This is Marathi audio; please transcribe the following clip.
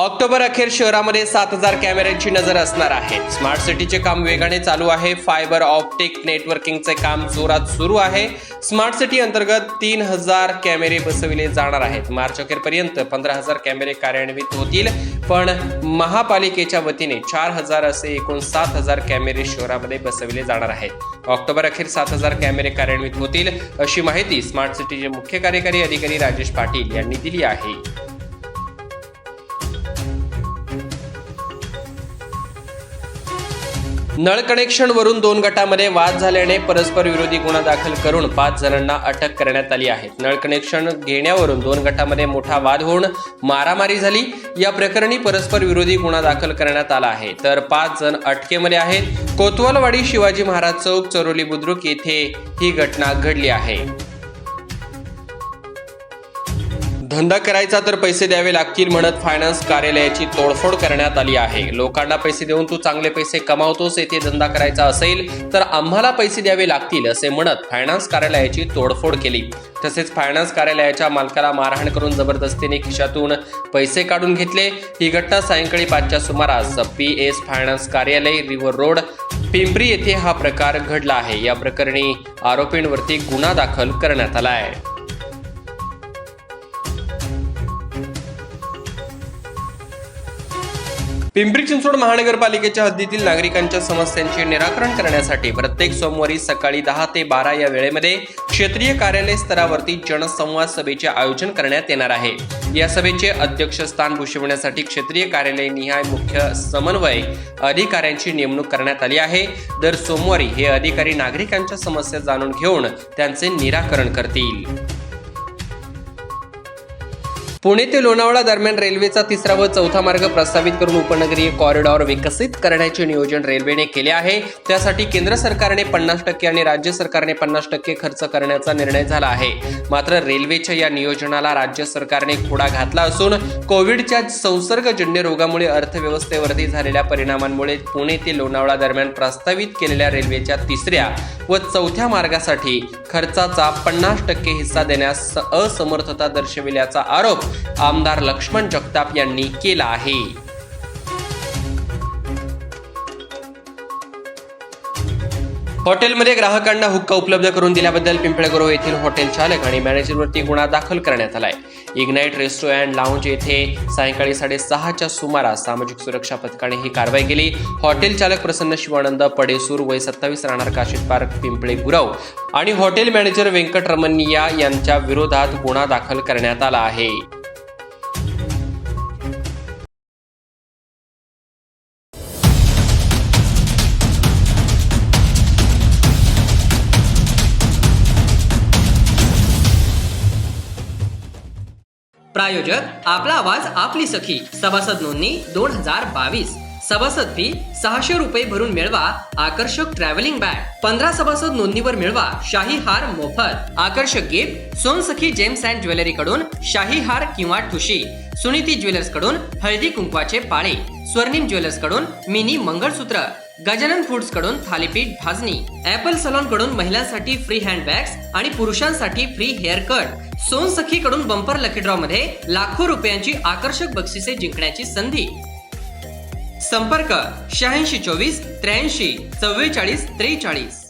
ऑक्टोबर अखेर शहरामध्ये सात हजार कॅमेऱ्यांची नजर असणार आहे. स्मार्ट सिटीचे काम वेगाने चालू आहे. फायबर ऑप्टिक नेटवर्किंगचे काम जोरात सुरू आहे. स्मार्ट सिटी अंतर्गत तीन हजार कॅमेरे बसविले जाणार आहेत. मार्च अखेरपर्यंत पंधरा हजार कॅमेरे कार्यान्वित होतील. पण महापालिकेच्या वतीने चार हजार असे एकूण सात हजार कॅमेरे शहरामध्ये बसविले जाणार आहेत. ऑक्टोबर अखेर सात हजार कॅमेरे कार्यान्वित होतील अशी माहिती स्मार्ट सिटीचे मुख्य कार्यकारी अधिकारी राजेश पाटील यांनी दिली आहे. नळ कनेक्शनवरून दोन गटामध्ये वाद झाल्याने परस्पर विरोधी गुन्हा दाखल करून पाच जणांना अटक करण्यात आली आहे. नळ कनेक्शन घेण्यावरून दोन गटामध्ये मोठा वाद होऊन मारामारी झाली. या प्रकरणी परस्पर विरोधी गुन्हा दाखल करण्यात आला आहे. तर पाच जण अटकेमध्ये आहेत. कोतवालवाडी शिवाजी महाराज चौक चरोली बुद्रुक येथे ही घटना घडली आहे. धंदा करायचा तर पैसे द्यावे लागतील म्हणत फायनान्स कार्यालयाची तोडफोड करण्यात आली आहे. लोकांना पैसे देऊन तू चांगले पैसे कमावतोस येथे धंदा करायचा असेल तर आम्हाला पैसे द्यावे लागतील असे म्हणत फायनान्स कार्यालयाची तोडफोड केली. तसेच फायनान्स कार्यालयाच्या मालकाला मारहाण करून जबरदस्तीने खिशातून पैसे काढून घेतले. ही घटना सायंकाळी पाचच्या सुमारास पी एस फायनान्स कार्यालय रिव्हर रोड पिंपरी येथे हा प्रकार घडला आहे. या प्रकरणी आरोपींवरती गुन्हा दाखल करण्यात आला आहे. पिंपरी चिंचवड महानगरपालिकेच्या हद्दीतील नागरिकांच्या समस्यांचे निराकरण करण्यासाठी प्रत्येक सोमवारी सकाळी दहा ते बारा या वेळेमध्ये क्षेत्रीय कार्यालय स्तरावरती जनसंवाद सभेचे आयोजन करण्यात येणार आहे. या सभेचे अध्यक्षस्थान भूषवण्यासाठी क्षेत्रीय कार्यालय निहाय मुख्य समन्वय अधिकाऱ्यांची नेमणूक करण्यात आली आहे. दर सोमवारी हे अधिकारी नागरिकांच्या समस्या जाणून घेऊन त्यांचे निराकरण करतील. पुणे ते लोणावळा दरम्यान रेल्वेचा तिसरा व चौथा मार्ग प्रस्तावित करून उपनगरीय कॉरिडॉर विकसित करण्याचे नियोजन रेल्वेने केले आहे. त्यासाठी केंद्र सरकारने पन्नास टक्के आणि राज्य सरकारने पन्नास टक्के खर्च करण्याचा निर्णय झाला आहे. मात्र रेल्वेच्या या नियोजनाला राज्य सरकारने खोडा घातला असून कोविडच्या संसर्गजन्य रोगामुळे अर्थव्यवस्थेवरती झालेल्या परिणामांमुळे पुणे ते लोणावळा दरम्यान प्रस्तावित केलेल्या रेल्वेच्या तिसऱ्या व चौथ्या मार्गासाठी खर्चाचा पन्नास टक्के हिस्सा देण्यास असमर्थता दर्शविल्याचा आरोप आमदार लक्ष्मण जगताप यांनी केला आहे. हॉटेलमध्ये ग्राहकांना हुक्का उपलब्ध करून दिल्याबद्दल पिंपळगुरव येथील हॉटेल चालक आणि मॅनेजरवरती गुन्हा दाखल करण्यात आलाय. इग्नाईट रेस्टॉरंट लाऊंज येथे सायंकाळी साडेसहाच्या सुमारास सामाजिक सुरक्षा पथकाने ही कारवाई केली. हॉटेल चालक प्रसन्न शिवानंद पडेसूर वय सत्तावीस राहणार काशीद पार्क पिंपळे गुरव आणि हॉटेल मॅनेजर व्यंकटरमनिया यांच्या विरोधात गुन्हा दाखल करण्यात आला आहे. प्रायोजक आपला आवाज आपली सखी सभासद नोंदणी दोन हजार बावीस. सभासद फी सहाशे रुपये भरून मिळवा आकर्षक ट्रॅव्हलिंग बॅग पंधरा सभासद नोंदणीवर मिळवा शाही हार मोफत. आकर्षक gift Sonsakhi gems and jewellery कडून शाही हार किंवा ठुशी. सुनीती ज्वेलर्सकडून हळदी कुंकवाचे पाळे. स्वर्णिम ज्वेलर्सकडून मिनी मंगळसूत्र. गजानन फूड्सकडून थालीपीठ भाजणी. ऍपल सलॉनकडून महिलांसाठी फ्री हँड बॅग्स आणि पुरुषांसाठी फ्री हेअर कट सोन सखी कडून बंपर लकी ड्रॉ मध्ये लाखो रुपयांची आकर्षक बक्षिसे जिंकण्याची संधी. संपर्क शहाऐंशी चोवीस त्र्याऐंशी चव्वेचाळीस त्रेचाळीस.